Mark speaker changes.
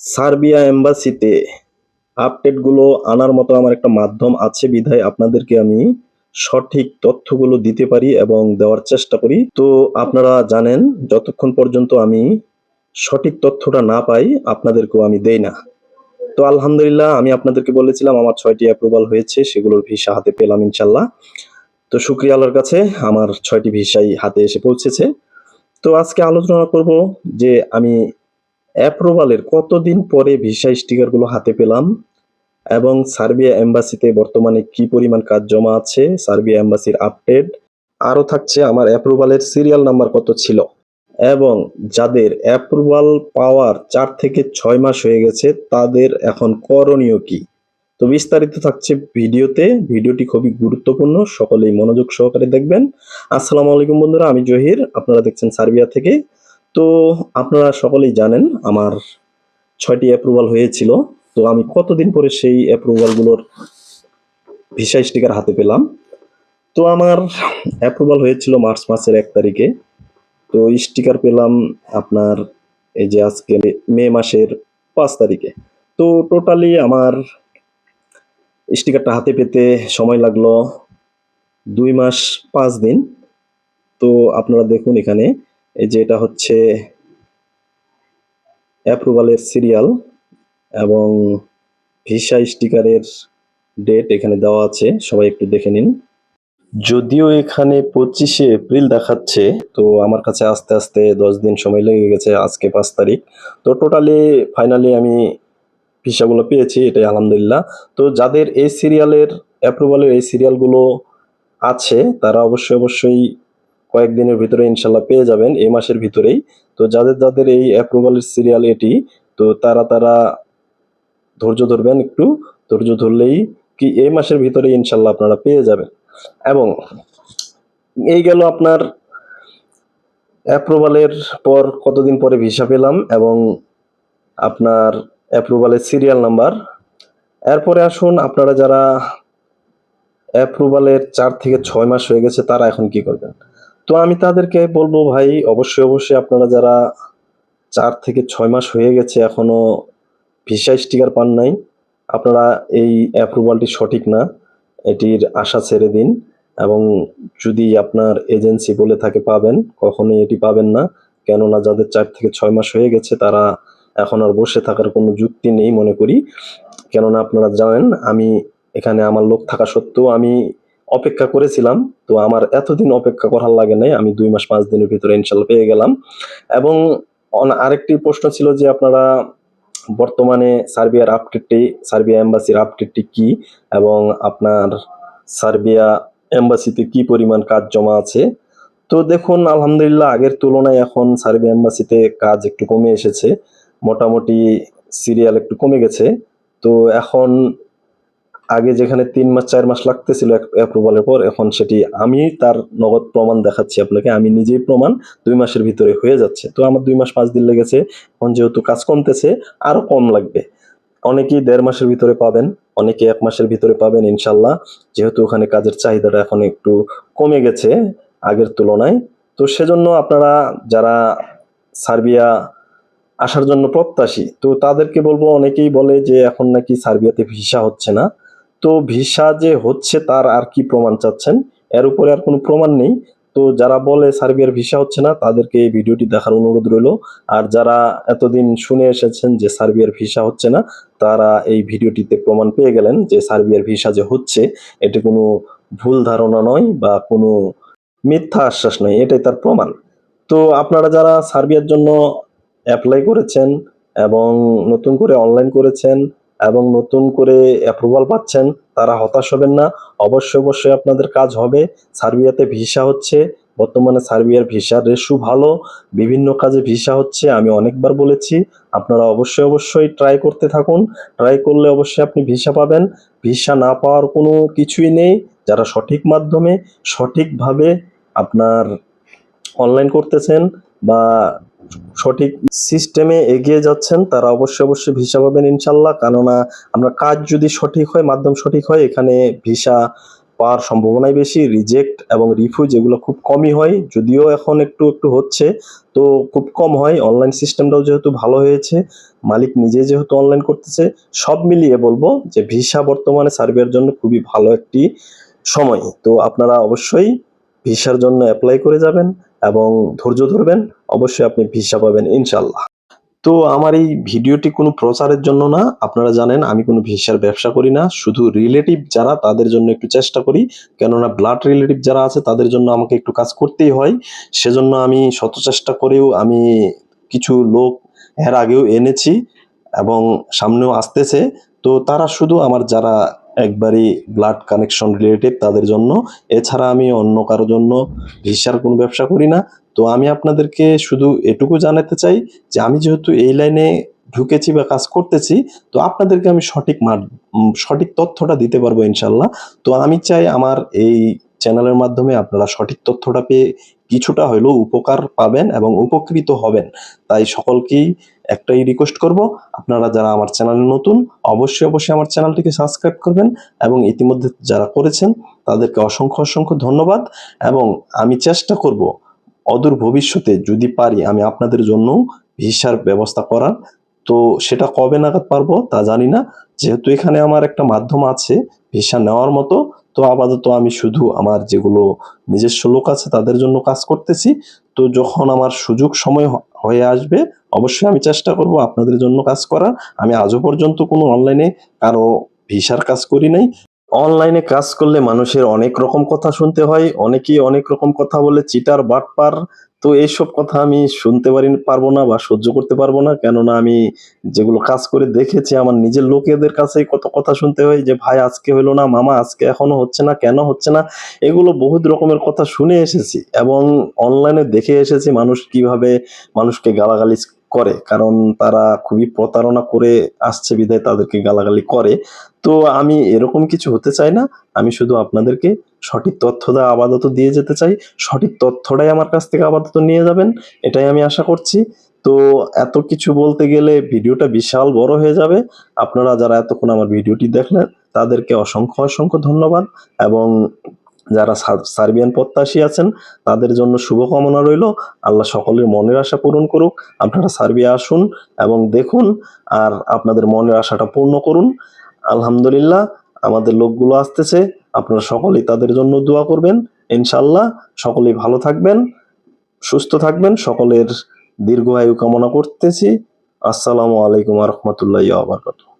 Speaker 1: Serbia এম্বাসিতে আপডেটগুলো আনার মতো আমার একটা মাধ্যম আছে বিধায় আপনাদেরকে আমি সঠিক তথ্যগুলো দিতে পারি এবং দেওয়ার চেষ্টা করি। তো আপনারা জানেন, যতক্ষণ পর্যন্ত আমি সঠিক তথ্যটা না পাই, আপনাদেরকেও আমি দেই না। তো আলহামদুলিল্লাহ, আমি আপনাদেরকে বলেছিলাম আমার ছয়টি অ্যাপ্রুভাল হয়েছে, সেগুলোর ভিসা হাতে পেলাম ইনশাল্লাহ তো শুক্রিয়া আল্লাহর কাছে, আমার ছয়টি ভিসাই হাতে এসে পৌঁছেছে। তো আজকে আলোচনা করব যে আমি অ্যাপ্রুভালের কতদিন পরে ভিসা স্টিকারগুলো হাতে পেলাম? এবং সার্বিয়া এম্বাসিতে বর্তমানে কি পরিমাণ কাজ জমা আছে? সার্বিয়া এম্বাসির আপডেট? আরও থাকছে আমার অ্যাপ্রুভালের সিরিয়াল নাম্বার কত ছিল? এবং যাদের অ্যাপ্রুভাল পাওয়ার চার থেকে ছয় মাস হয়ে গেছে, তাদের এখন করণীয় কি? তো বিস্তারিত থাকছে ভিডিওতে। ভিডিওটি খুবই গুরুত্বপূর্ণ, সকলেই মনোযোগ সহকারে দেখবেন। আসসালামু আলাইকুম বন্ধুরা, আমি জহির। আপনারা দেখছেন সার্বিয়া থেকে। তো আপনারা সকলেই জানেন আমার ছয়টি অ্যাপ্রুভাল হয়েছিল। তো আমি কতদিন পরে সেই অ্যাপ্রুভালগুলোর ভিসা স্টিকার হাতে পেলাম। তো আমার অ্যাপ্রুভাল হয়েছিল মার্চ মাসের এক তারিখে। তো স্টিকার পেলাম আপনার এই যে আজকে মে মাসের পাঁচ তারিখে। তো টোটালি আমার স্টিকারটা হাতে পেতে সময় লাগল দুই মাস পাঁচ দিন। তো আপনারা দেখুন এখানে এই যে এটা হচ্ছে অ্যাপ্রুভালের সিরিয়াল এবং ভিসা স্টিকারের ডেট এখানে দেওয়া আছে, সবাই একটু দেখে নিন। যদিও এখানে পঁচিশে এপ্রিল দেখাচ্ছে, তো আমার কাছে আস্তে আস্তে দশ দিন সময় লেগে গেছে, আজকে পাঁচ তারিখ। তো টোটালি ফাইনালি আমি ভিসাগুলো পেয়েছি, এটাই আলহামদুলিল্লাহ। তো যাদের এই সিরিয়ালের অ্যাপ্রুভালের এই সিরিয়ালগুলো আছে, তারা অবশ্যই অবশ্যই কয়েকদিনের ভিতরে ইনশাল্লাহ পেয়ে যাবেন, এই মাসের ভিতরেই। তো যাদের যাদের এই অ্যাপ্রুভালের সিরিয়াল এটি, তো তারা তারা ধৈর্য ধরবেন একটু। ধৈর্য ধরলেই কি এই মাসের ভিতরে ইনশাল্লাহ আপনারা পেয়ে যাবেন। এবং এই গেল আপনার অ্যাপ্রুভালের পর কতদিন পরে ভিসা পেলাম এবং আপনার অ্যাপ্রুভালের সিরিয়াল নাম্বার এরপরে আসুন আপনারা যারা অ্যাপ্রুভালের চার থেকে ছয় মাস হয়ে গেছে, তারা এখন কি করবেন? তো আমি তাদেরকে বলব ভাই, অবশ্যই অবশ্যই আপনারা যারা চার থেকে ছয় মাস হয়ে গেছে এখনও ভিসা স্টিকার পান নাই, আপনারা এই অ্যাপ্রুভালটি সঠিক না, এটির আশা ছেড়ে দিন এবং যদি আপনার এজেন্সি বলে থাকে পাবেন, কখনোই এটি পাবেন না। কেননা যাদের চার থেকে ছয় মাস হয়ে গেছে তারা এখন আর বসে থাকার কোনো যুক্তি নেই মনে করি। কেননা আপনারা জানেন, আমি এখানে আমার লোক থাকা সত্ত্বেও আমি অপেক্ষা করেছিলাম। তো আমার এতদিন অপেক্ষা করার লাগে নাই। আমি দুই মাস, পাঁচ দিনের ভিতরে ইনশাল্লাহ পেয়ে গেলাম। এবং আরেকটি প্রশ্ন ছিল যে আপনারা বর্তমানে সার্বিয়ার আপডেটটি, সার্বিয়া এম্বাসির আপডেটটি কি? এবং আপনার সার্বিয়া এম্বাসিতে কি পরিমাণ কাজ জমা আছে? তো দেখুন, আলহামদুলিল্লাহ আগের তুলনায় এখন সার্বিয়া এম্বাসিতে কাজ একটু কমে এসেছে। মোটামুটি সিরিয়াল একটু কমে গেছে। তো এখন আগে যেখানে তিন মাস, চার মাস লাগতেছিল অ্যাপ্রুভালের পর, এখন সেটি আমি তার নগদ প্রমাণ দেখাচ্ছি আপনাকে। আমি নিজেই প্রমাণ দুই মাসের ভিতরে হয়ে যাচ্ছে। তো আমার দুই মাস, পাঁচ দিন লেগেছে। এখন যেহেতু কাজ কমতেছে, আরও কম লাগবে। অনেকেই দেড় মাসের ভিতরে পাবেন, অনেকে এক মাসের ভিতরে পাবেন ইনশাল্লাহ। যেহেতু ওখানে কাজের চাহিদাটা এখন একটু কমে গেছে আগের তুলনায়। তো সেজন্য আপনারা যারা সার্বিয়া আসার জন্য প্রত্যাশী, তো তাদেরকে বলব, অনেকেই বলে যে এখন নাকি সার্বিয়াতে ভিসা হচ্ছে না। তো ভিসা যে হচ্ছে তার আর কি প্রমাণ চাচ্ছেন? এর উপরে আর কোনো প্রমাণ নেই। তো যারা বলে সার্বিয়ার ভিসা হচ্ছে না, তাদেরকে এই ভিডিওটি দেখার অনুরোধ রইল। আর যারা এতদিন শুনে এসেছেন যে সার্বিয়ার ভিসা হচ্ছে না, তারা এই ভিডিওটিতে প্রমাণ পেয়ে গেলেন যে সার্বিয়ার ভিসা যে হচ্ছে, এটি কোনো ভুল ধারণা নয় বা কোনো মিথ্যা আশ্বাস নয়, এটাই তার প্রমাণ। তো আপনারা যারা সার্বিয়ার জন্য অ্যাপ্লাই করেছেন এবং নতুন করে অনলাইন করেছেন এবং নতুন করে অ্যাপ্রুভাল পাচ্ছেন, তারা হতাশ হবেন না। অবশ্যই অবশ্যই আপনাদের কাজ হবে। সার্বিয়াতে ভিসা হচ্ছে। বর্তমানে সার্বিয়ার ভিসার রেশু ভালো। বিভিন্ন কাজে ভিসা হচ্ছে, আমি অনেকবার বলেছি। আপনারা অবশ্যই অবশ্যই ট্রাই করতে থাকুন। ট্রাই করলে অবশ্যই আপনি ভিসা পাবেন। ভিসা না পাওয়ার কোনো কিছুই নেই। যারা সঠিক মাধ্যমে সঠিকভাবে আপনার অনলাইন করতেছেন বা সঠিক সিস্টেমে এগিয়ে যাচ্ছেন, তারা অবশ্যই অবশ্যই ভিসা পাবেন ইনশাল্লাহ। কেননা আমরা কাজ যদি সঠিক হয়, মাধ্যম সঠিক হয়, এখানে ভিসা পাওয়ার সম্ভাবনাই বেশি। রিজেক্ট এবং রিফিউজ এগুলো খুব কমই হয়। যদিও এখন একটু একটু হচ্ছে, তো খুব কম হয়। অনলাইন সিস্টেমটাও যেহেতু ভালো হয়েছে, মালিক নিজে যেহেতু অনলাইন করতেছে, সব মিলিয়ে বলব যে ভিসা বর্তমানে সার্বিয়ার জন্য খুবই ভালো একটি সময়। তো আপনারা অবশ্যই ভিসার জন্য অ্যাপ্লাই করে যাবেন এবং ধৈর্য ধরবেন, অবশ্যই আপনি ভিসা পাবেন ইনশাল্লাহ তো আমার এই ভিডিওটি কোনো প্রচারের জন্য না, আপনারা জানেন আমি কোনো ভিসার ব্যবসা করি না, শুধু রিলেটিভ যারা তাদের জন্য একটু চেষ্টা করি, কেননা ব্লাড রিলেটিভ যারা আছে তাদের জন্য আমাকে একটু কাজ করতেই হয়। সেজন্য আমি শত চেষ্টা করেও আমি কিছু লোক এর আগেও এনেছি এবং সামনেও আসতেছে। তো তারা শুধু আমার যারা একবারই ব্লাড কানেকশন রিলেটেড তাদের জন্য। এছাড়া আমি অন্য কারোর জন্য ভিসার কোনো ব্যবসা করি না। তো আমি আপনাদেরকে শুধু এটুকু জানাতে চাই যে আমি যেহেতু এই লাইনে ঢুকেছি বা কাজ করতেছি, তো আপনাদেরকে আমি সঠিক সঠিক তথ্যটা দিতে পারব ইনশাল্লাহ। তো আমি চাই আমার এই চ্যানেলের মাধ্যমে আপনারা সঠিক তথ্যটা পেয়ে কিছুটা হলেও উপকার পাবেন এবং উপকৃত হবেন। তাই সকলকেই একটাই রিকোয়েস্ট করব, আপনারা যারা আমার চ্যানেলে নতুন, অবশ্যই অবশ্যই আমার চ্যানেলটিকে সাবস্ক্রাইব করবেন এবং ইতিমধ্যে যারা করেছেন, তাদেরকে অসংখ্য অসংখ্য ধন্যবাদ এবং আমি চেষ্টা করব অদূর ভবিষ্যতে যদি পারি আমি আপনাদের জন্য ভিসার ব্যবস্থা করার। তো সেটা কবে নাগাদ পারব তা জানি না। যেহেতু এখানে আমার একটা মাধ্যম আছে ভিসা নেওয়ার মতো তো আপাতত আমি শুধু আমার যেগুলো নিজস্ব লোক আছে তাদের জন্য কাজ করতেছি। তো যখন আমার সুযোগ সময় হয়ে আসবে, অবশ্যই আমি চেষ্টা করব আপনাদের জন্য কাজ করার। আমি আজও পর্যন্ত কোনো অনলাইনে কারও ভিসার কাজ করি নাই। অনলাইনে কাজ করলে মানুষের অনেক রকম কথা শুনতে হয়, অনেকেই অনেক রকম কথা বলে, চিটার, বাটপার। তো এইসব কথা আমি শুনতে পারি, পারব না বা সহ্য করতে পারব না। কেননা আমি যেগুলো কাজ করে দেখেছি, আমার নিজের লোকেদের কাছে কত কথা শুনতে হয় যে, ভাই, আজকে হলো না, মামা, আজকে এখনও হচ্ছে না, কেন হচ্ছে না? এগুলো বহুত রকমের কথা শুনে এসেছি এবং অনলাইনে দেখে এসেছি মানুষ কীভাবে মানুষকে গালাগালি করে, কারণ তারা খুবই প্রতারণা করে আসছে বিধায় তাদেরকে গালাগালি করে। তো আমি এরকম কিছু হতে চাই না। আমি শুধু আপনাদেরকে সঠিক তথ্যটা আপাতত দিয়ে যেতে চাই। সঠিক তথ্যটাই আমার কাছ থেকে আপাতত নিয়ে যাবেন, এটাই আমি আশা করছি। তো এত কিছু বলতে গেলে ভিডিওটা বিশাল বড় হয়ে যাবে। আপনারা যারা এতক্ষণ আমার ভিডিওটি দেখলেন, তাদেরকে অসংখ্য অসংখ্য ধন্যবাদ এবং যারা সার- সার্বিয়ান প্রত্যাশী আছেন, তাদের জন্য শুভকামনা রইল। আল্লাহ সকলের মনের আশা পূরণ করুক। আপনারা সার্বিয়া আসুন এবং দেখুন আর আপনাদের মনের আশাটা পূর্ণ করুন। আলহামদুলিল্লাহ, আমাদের লোকগুলো আসতেছে। আপনারা সকলেই তাদের জন্য দোয়া করবেন। ইনশাল্লাহ সকলেই ভালো থাকবেন, সুস্থ থাকবেন। সকলের দীর্ঘ আয়ু কামনা করতেছি। আসসালামু আলাইকুম রহমতুল্লাহ আবরকাত